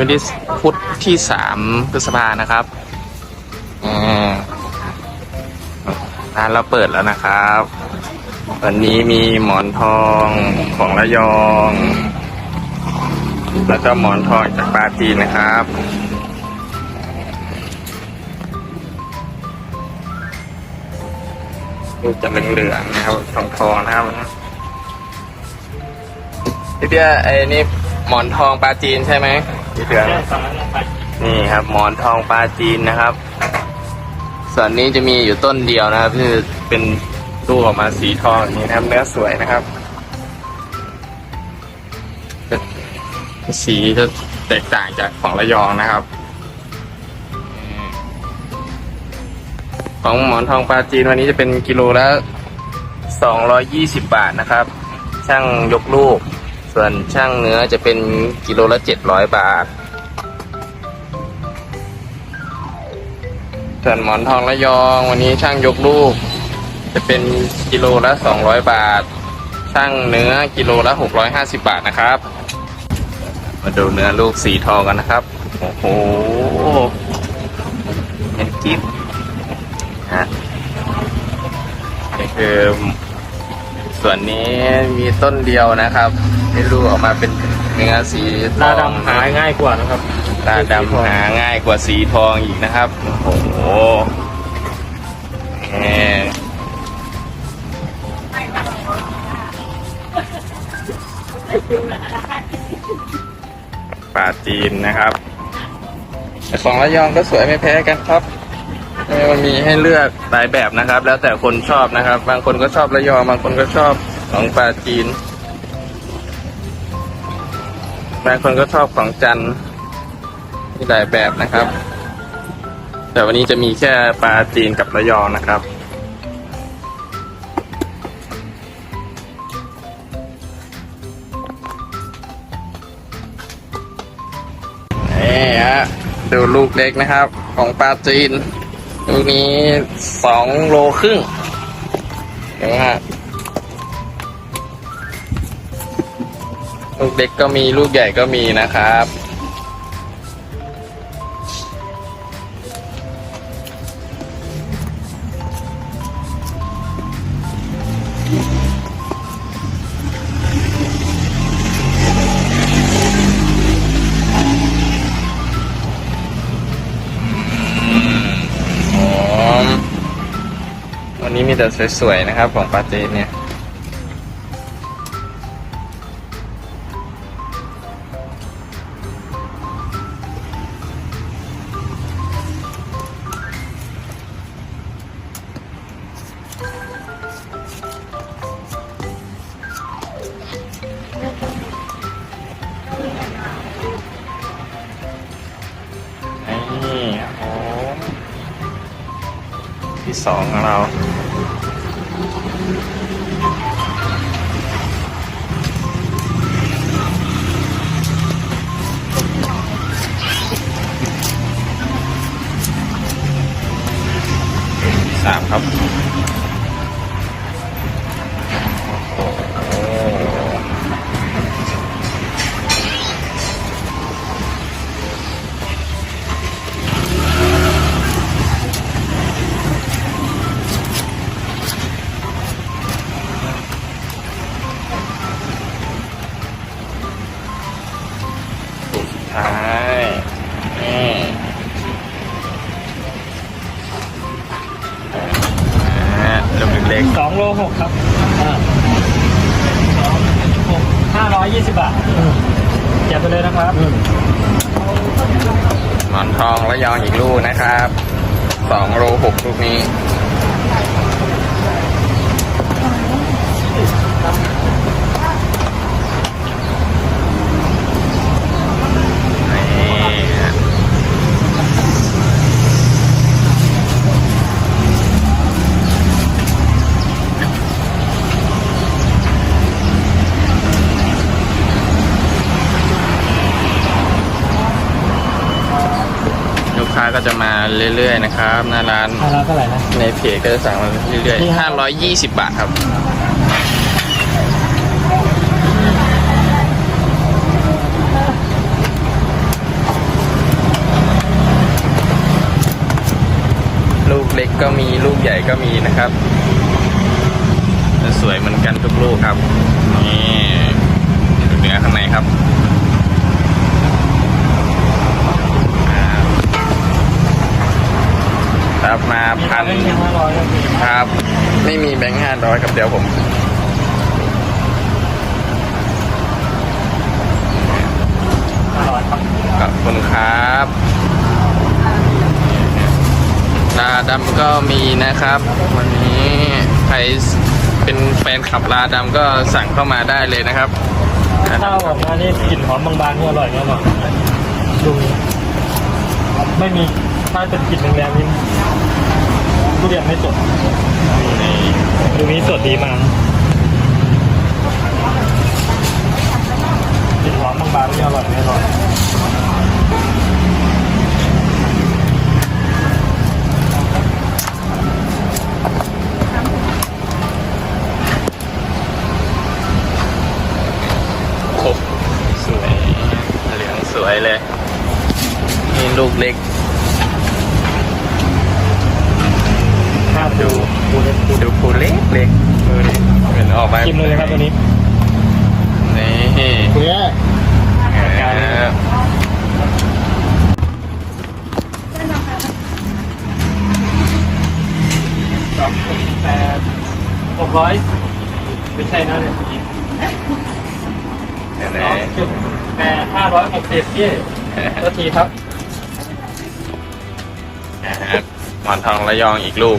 วัสดีครับในวันที่พุธที่สามพฤษภานะครับอ่าร้านเราเปิดแล้วนะครับ วันนี้มีหมอนทองของระยอง แล้วก็หมอนทองจากปาจีนนะครับลูจะเหลืองๆนะครับทองทองนะครับพี่เบี้ยไอ้นี่หมอนทองปลาจีนใช่ไหม พี่เหลืองนี่ครับหมอนทองปลาจีนนะครับ ส่วนนี้จะมีอยู่ต้นเดียวนะครับที่เป็นลูกออกมาสีทองอย่างนี้นะครับเนื้อสวยนะครับ สีจะแตกต่างจากของระยองนะครับของหมอนทองปลาจีนวันนี้จะเป็นกิโลละ220 บาทนะครับ ช่างยกลูก ส่วนช่างเนื้อจะเป็นกิโลละ700บาท ส่วนหมอนทองระยอง วันนี้ช่างยกลูก จะเป็นกิโลละ200บาท ช่างเนื้อกิโลละ650บาทนะครับ มาดูเนื้อลูกสีทองกันนะครับ โอ้โหเห็นกิ๊บฮะนี่คือส่วนนี้มีต้นเดียวนะครับ ให้ลูกออกมาเป็นเนื้อสีทตาองดำหาง่ายกว่านะครับ ตาดำหาง่ายกว่าสีทองอีกนะครับ โอ้โหปลาจีนนะครับของระยองก็สวยไม่แพ้กันครับมันมีให้เลือกหลายแบบนะครับ แล้วแต่คนชอบนะครับ บางคนก็ชอบระยองบางคนก็ชอบของปลาจีน บางคนก็ชอบของจันทร์มีหลายแบบนะครับ แต่วันนี้จะมีแค่ปลาจีนกับระยองนะครับนี่ฮะดูลูกเล็กนะครับ ของปลาจีน ลูกนี้สองโลครึ่งเห็นไหมฮะ ลูกเล็กก็มีลูกใหญ่ก็มีนะครับ วันนี้มีแต่สวยๆนะครับของปาเจนเนี่ย สองของเรา ไปเลยนะครับ หมอนทองและยองอีกลูกนะครับ สองโลหกลูกนี้ ก็จะมาเรื่อยๆนะครับในร้านร้านเท่ไหร่นะในเพจก็จะสั่งมาเรื่อยๆห้าร้อยยี่สิบบาทครับลูกเล็กก็มีลูกใหญ่ก็มีนะครับ สวยเหมือนกันทุกลูกครับ นี่เนื้อข้างในครับ ครับมาพันครับ ไม่มีแบงค์ห้าร้อยครับเดี๋ยวผมห้าร้อยครับขอบคุณครับลาดำก็มีนะครับ วันนี้ใครเป็นแฟนขับลาดำก็สั่งเข้ามาได้เลยนะครับข้าวออกมานี่กลิ่นหอมบางๆนี่อร่อยแน่นอนดูไม่มีถ้าเป็นกลิ่นแรงๆนี่ ทุเรียนไม่สดดูนี้สดดีมากก ดูดูเล็กดูดูปูเล็กเล็กดูดิเป็นออกมาชิมเลยครับตัวนี้นี่เพื่อเออสองแปดหกร้อยไม่ใช่นะเนี่ยเดี๋ยวสนะองจุดแปดห้าร้อยหกสิบพี่ตัวทีครับนะครับหมอนทองระยองอีกลูก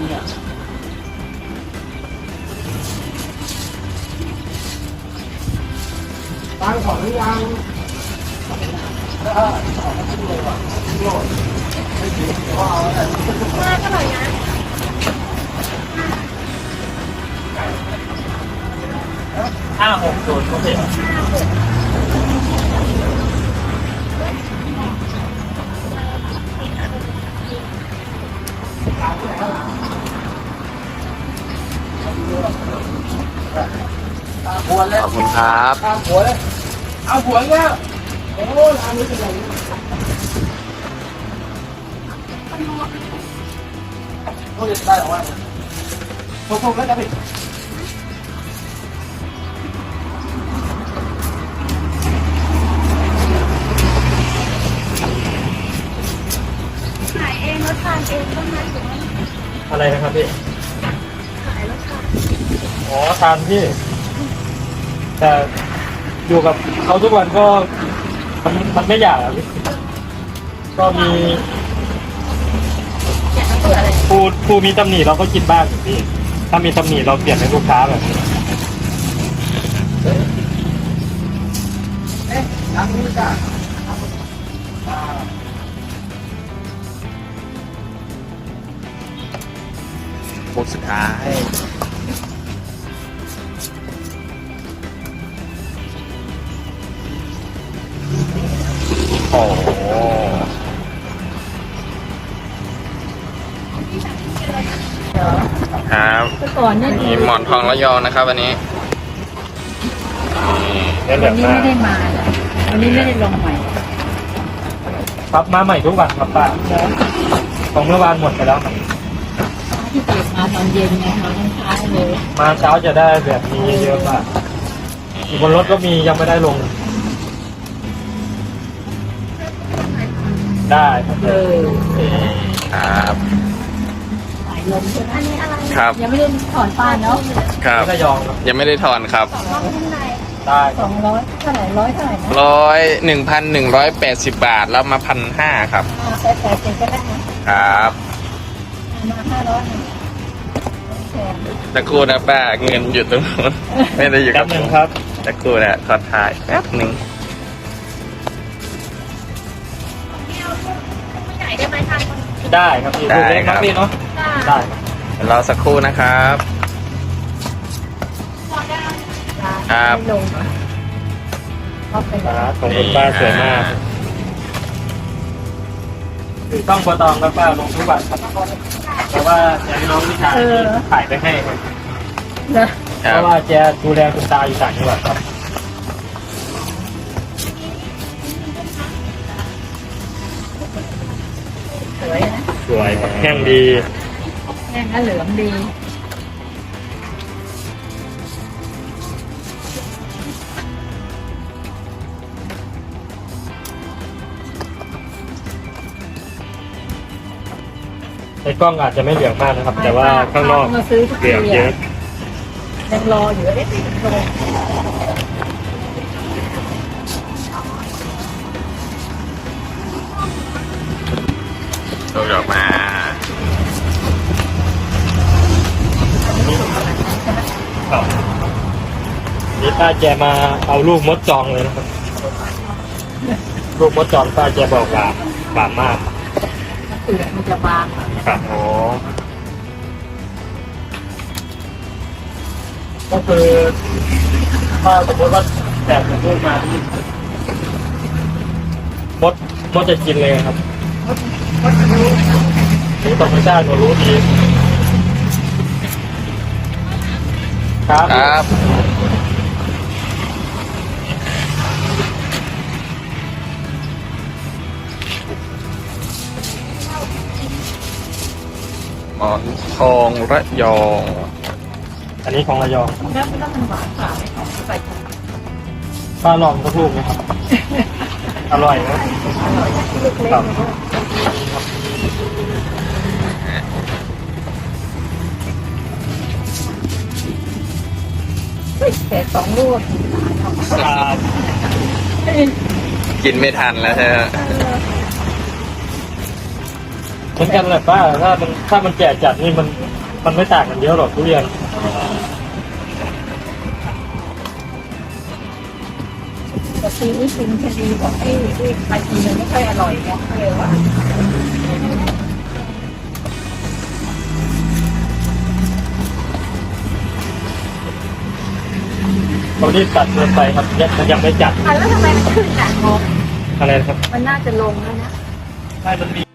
nhiều tăng khỏi nước ăn Hãy subscribe cho kênh Ghiền Mì Gõ Để không bỏ lỡ những video hấp dẫn Thank you. เคขอบคุณครับเอาหัวเนี่ยโอ้ร้านนี้เป็นไรโอ้ยได้หรอวะพกๆแล้วจะไปขายเองรถทานเองต้องมาถึงอะไรนะครับพี่ ขายรถทานอ๋อทานพี่ แต่อยู่กับเขาทุกวันก็มันมันไม่อยากอะพี่ก็มีอยากต้องเปิดอะไรปูปูมีตำหนิเราก็กินบ้างอยู่พี่ถ้ามีตำหนิเราเปลี่ยนให้ลูกค้าแบบนี้เอ๊ะร้านนี้จ้ะลูกสุดท้าย ครับแต่ก่อนเนี่ยมีหมอนทองระยองนะครับวันนี้นี่แล้วเหลืวัอนนี้มาไม่ได้มาวันนี้ไม่ได้ลงใหม่ครับมาใหม่ทุกวันครับป้าของเมื่อวานหมดไปแล้วครับที่เปิดมาตอนเย็นไงมาตอนเช้าเลยมาเช้าจะได้แบบนี้เยอะมากอยู่บนรถก็มียังไม่ได้ลง ได้ครับเออครับ อันนี้อะไรครับ ยังไม่ได้ถอนป้านเนาะครับไม่ได้ยองครับยังไม่ได้ถอนครับสองร้อยข้างในได้สองร้อยเท่าไหร่ร้อยเท่าไหร่นะร้อยหนึ่งพันหนึ่งร้อยแปดสิบบาทแล้วมาพันห้าครับแปดแปดเจ็ดก็ได้นะครับมาห้าร้อยนะโอเคสักครู่นะป้าเงินอยู่ตรงนู้นไม่ได้อยู่แป๊กับบหนึ่งผมครับสักครู่นะขอถ่ายแป๊บหนึ่งได้ครับพี่ลูกเล็กนะพี่เนาะได้ รอสักครู่นะครับ ครับลงก็เป็นครับของคุณป้าสวยมากต้องบัวตองครับป้าลงทุกบาทครับแต่ว่าอยากให้น้องวิชาที่ขายไปให้ครับนะคเพรับราะว่าแกดูแลคุณตาอยู่ต่างจังหวัดครับสวยนะสวยครับแห้งดี แห้งก็เหลืองดี ในกล้องอาจจะไม่เหลืองมากนะครับ แต่ว่าข้างนอกมาซื้อทุกเหลืทีองเยอะอะยังรออยู่เอ๊ะลงลูกดอกมา ครับนี่ป้าแกมาเอาลูกมดจองเลยนะครับ ลูกมดจองป้าแกบอกว่าหวานมากเปลือกมันจะบางครับโอ้ก็คือถ้าสมมติว่าแบบของลูกมาที่มดมดจะกินเลยครับมดรู้ที่ธรรมชาติเรารู้ดี ครับครับหมอนทองระยอง อันนี้ของระยองแล้วไม่ต้องมันหวานกว่าไม่ของใส่ถุงป้าลองสักลูกไหมครับ อร่อยนะอร่อยนะลูกเล็กค แต่สองลูกครับกินไม่ทันแล้วใช่ไหมเหมือนกันแหละป้าถ้ามันถ้ามันแก่จัดนี่มันมันไม่ต่างกันเยอะหรอกทุเรียนแต่ทีนี้ชิมคดีบอกไอ้ไอ้ปลาจีนมันไม่ค่อยอร่อยไงเลยว่า เรารีบตัดเกินไปครับยังมันยังไม่จัดอะแล้วทำไมมันขึ้นอะงงอะไรนะครับ มันน่าจะลงแล้วนะ ใช่มันมี